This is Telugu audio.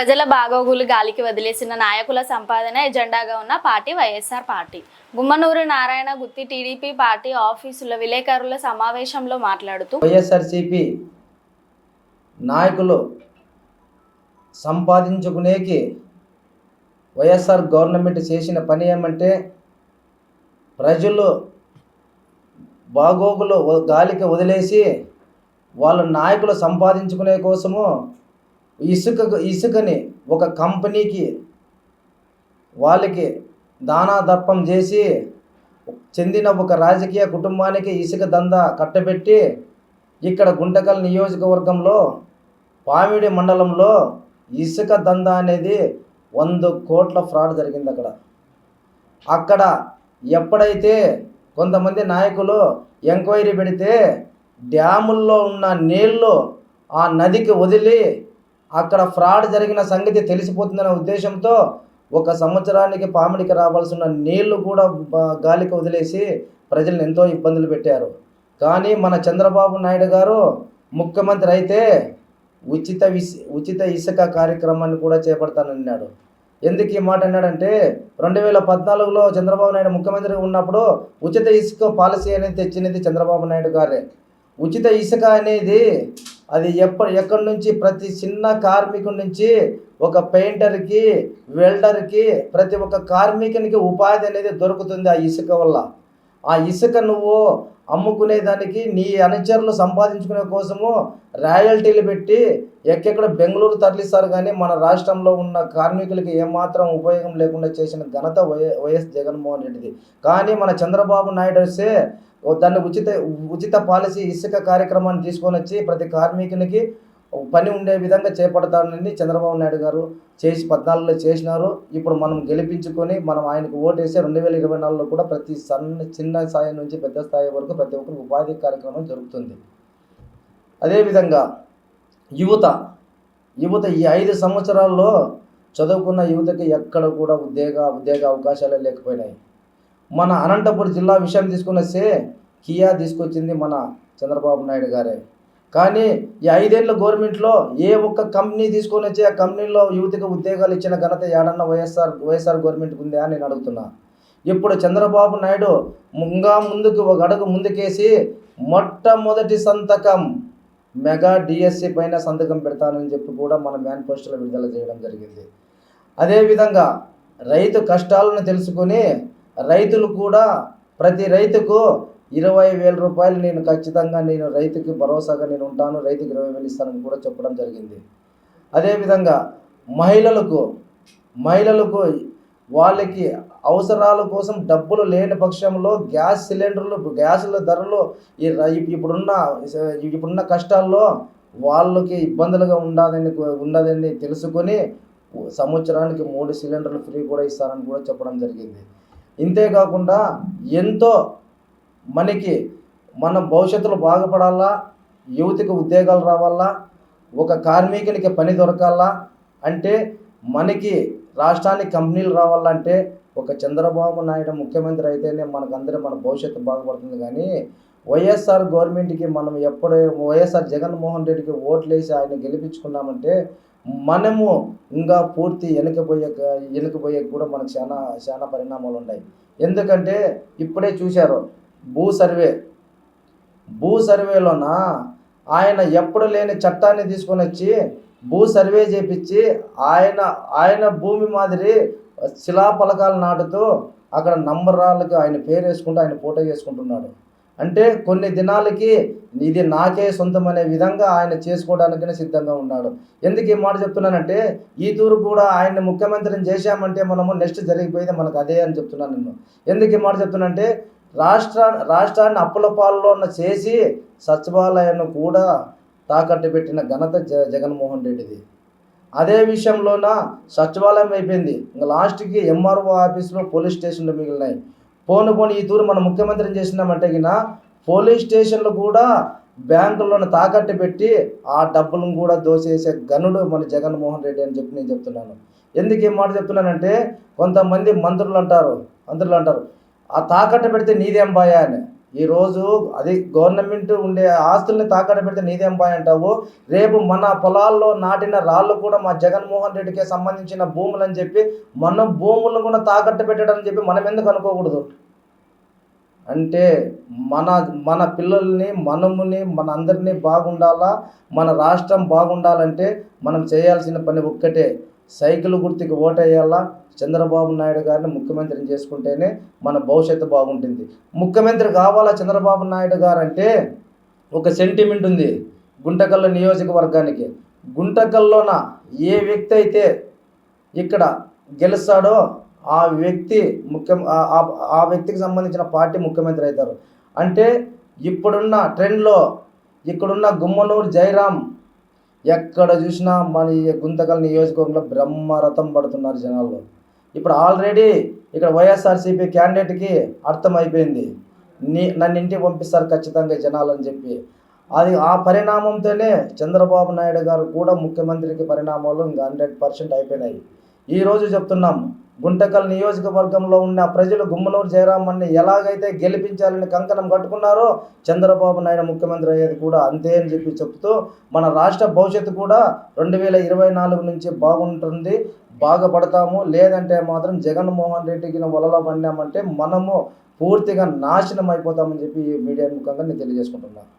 ప్రజల బాగోగులు గాలికి వదిలేసిన నాయకుల సంపాదన ఎజెండాగా ఉన్న party YSR party. Gummanuru Narayana Gooty TDP party ఆఫీసుల విలేకరుల సమావేశంలో మాట్లాడుతూ వైఎస్ఆర్సిపి నాయకులు సంపాదించుకునేకి వైఎస్ఆర్ గవర్నమెంట్ చేసిన పని ఏమంటే ప్రజలు బాగోగులు గాలికి వదిలేసి వాళ్ళ నాయకులు సంపాదించుకునే కోసము ఇసుక ఇసుకని ఒక కంపెనీకి వాళ్ళకి దానా దర్పం చేసి చెందిన ఒక రాజకీయ కుటుంబానికి ఇసుక దందా కట్టబెట్టి ఇక్కడ గుంటకల్ నియోజకవర్గంలో పామిడి మండలంలో ఇసుక దందా అనేది వంద కోట్ల ఫ్రాడ్ జరిగింది అక్కడ. అక్కడ ఎప్పుడైతే కొంతమంది నాయకులు ఎంక్వైరీ పెడితే డ్యాముల్లో ఉన్న నీళ్ళు ఆ నదికి వదిలి అక్కడ ఫ్రాడ్ జరిగిన సంగతి తెలిసిపోతుందనే ఉద్దేశంతో ఒక సంవత్సరానికి పామిడికి రావాల్సిన నీళ్ళు కూడా గాలికి వదిలేసి ప్రజలను ఎంతో ఇబ్బందులు పెట్టారు. కానీ మన చంద్రబాబు నాయుడు గారు ముఖ్యమంత్రి అయితే ఉచిత విస్ ఉచిత ఇసుక కార్యక్రమాన్ని కూడా చేపడతానన్నాడు. ఎందుకు ఈ మాట అన్నాడంటే రెండు వేల పద్నాలుగులో చంద్రబాబు నాయుడు ముఖ్యమంత్రిగా ఉన్నప్పుడు ఉచిత ఇసుక పాలసీ అనేది తెచ్చినది చంద్రబాబు నాయుడు గారే. ఉచిత ఇసుక అనేది అది ఎప్పుడు ఎక్కడి నుంచి? ప్రతి చిన్న కార్మికుడి నుంచి ఒక పెయింటర్కి వెల్డర్కి ప్రతి ఒక్క కార్మికునికి ఉపాధి అనేది దొరుకుతుంది ఆ ఇసుక వల్ల. ఆ ఇసుక నువ్వు అమ్ముకునే దానికి నీ అనుచరులు సంపాదించుకునే కోసము రాయల్టీలు పెట్టి ఎక్కడెక్కడ బెంగళూరు తరలిస్తారు కానీ మన రాష్ట్రంలో ఉన్న కార్మికులకి ఏమాత్రం ఉపయోగం లేకుండా చేసిన ఘనత వై వైఎస్ జగన్మోహన్ రెడ్డిది. కానీ మన చంద్రబాబు నాయుడు వస్తే ఓ దాన్ని ఉచిత ఉచిత పాలసీ ఇసుక కార్యక్రమాన్ని తీసుకొని వచ్చి ప్రతి కార్మికునికి పని ఉండే విధంగా చేపడతానని చంద్రబాబు నాయుడు గారు చేసి పద్నాలుగులో చేసినారు. ఇప్పుడు మనం గెలిపించుకొని మనం ఆయనకు ఓటేసి రెండు వేల ఇరవై నాలుగులో కూడా ప్రతి సన్న చిన్న స్థాయి నుంచి పెద్ద స్థాయి వరకు ప్రతి ఒక్కరికి ఉపాధి కార్యక్రమం జరుగుతుంది. అదేవిధంగా యువత యువత ఈ ఐదు సంవత్సరాల్లో చదువుకున్న యువతకి ఎక్కడ కూడా ఉద్యోగ ఉద్యోగ అవకాశాలే లేకపోయినాయి. మన అనంతపురం జిల్లా విషయం తీసుకున్నస్తే కియా తీసుకొచ్చింది మన చంద్రబాబు నాయుడు గారే. కానీ ఈ ఐదేళ్ళ గవర్నమెంట్లో ఏ ఒక్క కంపెనీ తీసుకొని వచ్చి ఆ కంపెనీలో యువతకు ఉద్యోగాలు ఇచ్చిన ఘనత ఏడన్నా వైఎస్ఆర్ వైఎస్ఆర్ గవర్నమెంట్కి ఉందా అని నేను అడుగుతున్నా. ఇప్పుడు చంద్రబాబు నాయుడు ముంగా ముందుకు ఒక అడుగు ముందుకేసి మొట్టమొదటి సంతకం మెగా డిఎస్సి పైన సంతకం పెడతానని చెప్పి కూడా మన మేనిఫెస్టోలో విడుదల చేయడం జరిగింది. అదేవిధంగా రైతు కష్టాలను తెలుసుకొని రైతులు కూడా ప్రతి రైతుకు ఇరవై వేల రూపాయలు నేను ఖచ్చితంగా నేను రైతుకి భరోసాగా నేను ఉంటాను రైతుకి ఇరవై వేలు ఇస్తానని కూడా చెప్పడం జరిగింది. అదేవిధంగా మహిళలకు మహిళలకు వాళ్ళకి అవసరాల కోసం డబ్బులు లేని పక్షంలో గ్యాస్ సిలిండర్లు గ్యాసుల ధరలు ఈ ఇప్పుడున్న ఇప్పుడున్న కష్టాల్లో వాళ్ళకి ఇబ్బందులుగా ఉండదని ఉండదని తెలుసుకొని సంవత్సరానికి మూడు సిలిండర్లు ఫ్రీ కూడా ఇస్తారని కూడా చెప్పడం జరిగింది. ఇంతేకాకుండా ఎంతో మనకి మన భవిష్యత్తులో బాగుపడాలా యువతికి ఉద్యోగాలు రావాలా ఒక కార్మికునికి పని దొరకాలా అంటే మనకి రాష్ట్రానికి కంపెనీలు రావాలంటే ఒక చంద్రబాబు నాయుడు ముఖ్యమంత్రి అయితేనే మనకందరూ మన భవిష్యత్తు బాగుపడుతుంది. కానీ వైఎస్ఆర్ గవర్నమెంట్కి మనం ఎప్పుడు వైఎస్ఆర్ జగన్మోహన్ రెడ్డికి ఓట్లేసి ఆయన గెలిపించుకున్నామంటే మనము ఇంకా పూర్తి వెనుకపోయే వెనుకపోయే కూడా మనకు చాలా చాలా పరిణామాలు ఉన్నాయి. ఎందుకంటే ఇప్పుడే చూశారు భూ సర్వే భూ సర్వేలోన ఆయన ఎప్పుడు లేని చట్టాన్ని తీసుకొని వచ్చి భూ సర్వే చేపించి ఆయన ఆయన భూమి మాదిరి శిలా పలకాలు నాటుతూ అక్కడ నంబరాలకు ఆయన పేరు వేసుకుంటూ ఆయన ఫోటో వేసుకుంటున్నాడు అంటే కొన్ని దినాలకి ఇది నాకే సొంతం అనే విధంగా ఆయన చేసుకోవడానికనే సిద్ధంగా ఉన్నాడు. ఎందుకు ఈ మాట చెప్తున్నానంటే ఈ తూరు కూడా ఆయన్ని ముఖ్యమంత్రిని చేశామంటే మనము నెక్స్ట్ జరిగిపోయేది మనకు అదే అని చెప్తున్నాను నేను. ఎందుకు ఈ మాట చెప్తున్నానంటే రాష్ట్ర రాష్ట్రాన్ని అప్పుల పాలలో ఉన్న చేసి సచివాలయాన్ని కూడా తాకట్టు పెట్టిన ఘనత జ జగన్మోహన్ రెడ్డిది. అదే విషయంలోన సచివాలయం అయిపోయింది. ఇంకా లాస్ట్కి ఎంఆర్ఓ ఆఫీసులో పోలీస్ స్టేషన్లు మిగిలినాయి. పోను పోను ఈ తూరు మన ముఖ్యమంత్రిని చేసినామంటే గిన పోలీస్ స్టేషన్లు కూడా బ్యాంకులను తాకట్టు పెట్టి ఆ డబ్బులను కూడా దోసేసే గనుడు మన జగన్మోహన్ రెడ్డి అని చెప్పి నేను చెప్తున్నాను. ఎందుకు ఏం మాట చెప్తున్నానంటే కొంతమంది మంత్రులు అంటారు మంత్రులు అంటారు. ఆ తాకట్టు పెడితే నీదేం బాయా అని. ఈరోజు అది గవర్నమెంట్ ఉండే ఆస్తుల్ని తాకట్టు పెడితే నీదేం భయ అంటావు? రేపు మన పొలాల్లో నాటిన రాళ్ళు కూడా మా జగన్మోహన్ రెడ్డికి సంబంధించిన భూములు అని చెప్పి మన భూములను కూడా తాకట్టు పెట్టడం అని చెప్పి మనం ఎందుకు అనుకోకూడదు? అంటే మన మన పిల్లల్ని మనముని మన అందరినీ బాగుండాలా? మన రాష్ట్రం బాగుండాలంటే మనం చేయాల్సిన పని ఒక్కటే. సైకిల్ గుర్తుకి ఓటేయాలా? చంద్రబాబు నాయుడు గారిని ముఖ్యమంత్రిని చేసుకుంటేనే మన భవిష్యత్తు బాగుంటుంది. ముఖ్యమంత్రి కావాలా చంద్రబాబు నాయుడు గారు అంటే ఒక సెంటిమెంట్ ఉంది గుంటకల్ల నియోజకవర్గానికి. గుంటకల్లోన ఏ వ్యక్తి అయితే ఇక్కడ గెలుస్తాడో ఆ వ్యక్తి ముఖ్యం ఆ- వ్యక్తికి సంబంధించిన పార్టీ ముఖ్యమంత్రి అవుతారు. అంటే ఇప్పుడున్న ట్రెండ్లో ఇక్కడున్న గుమ్మనూరు జయరాం ఎక్కడ చూసినా మన గుంతకల్ నియోజకవర్గంలో బ్రహ్మరథం పడుతున్నారు జనాల్లో. ఇప్పుడు ఆల్రెడీ ఇక్కడ వైఎస్ఆర్సీపీ క్యాండిడేట్కి అర్థమైపోయింది. నీ నన్ను ఇంటికి పంపిస్తారు ఖచ్చితంగా జనాలని జనాలు అని చెప్పి. అది ఆ పరిణామంతోనే చంద్రబాబు నాయుడు గారు కూడా ముఖ్యమంత్రికి పరిణామాలు ఇంకా హండ్రెడ్ పర్సెంట్ అయిపోయినాయి. ఈరోజు చెప్తున్నాం గుంటకల్ నియోజకవర్గంలో ఉన్న ప్రజలు గుమ్మనూరు జయరామన్ని ఎలాగైతే గెలిపించాలని కంకణం కట్టుకున్నారో చంద్రబాబు నాయుడు ముఖ్యమంత్రి అయ్యేది కూడా అంతే అని చెప్పి చెప్తూ మన రాష్ట్ర భవిష్యత్తు కూడా రెండు వేల ఇరవై నాలుగు నుంచి బాగుంటుంది బాగుపడతాము. లేదంటే మాత్రం జగన్మోహన్ రెడ్డికి వలలో పడినామంటే మనము పూర్తిగా నాశనం అయిపోతామని చెప్పి ఈ మీడియా ముఖంగా నేను తెలియజేసుకుంటున్నాను.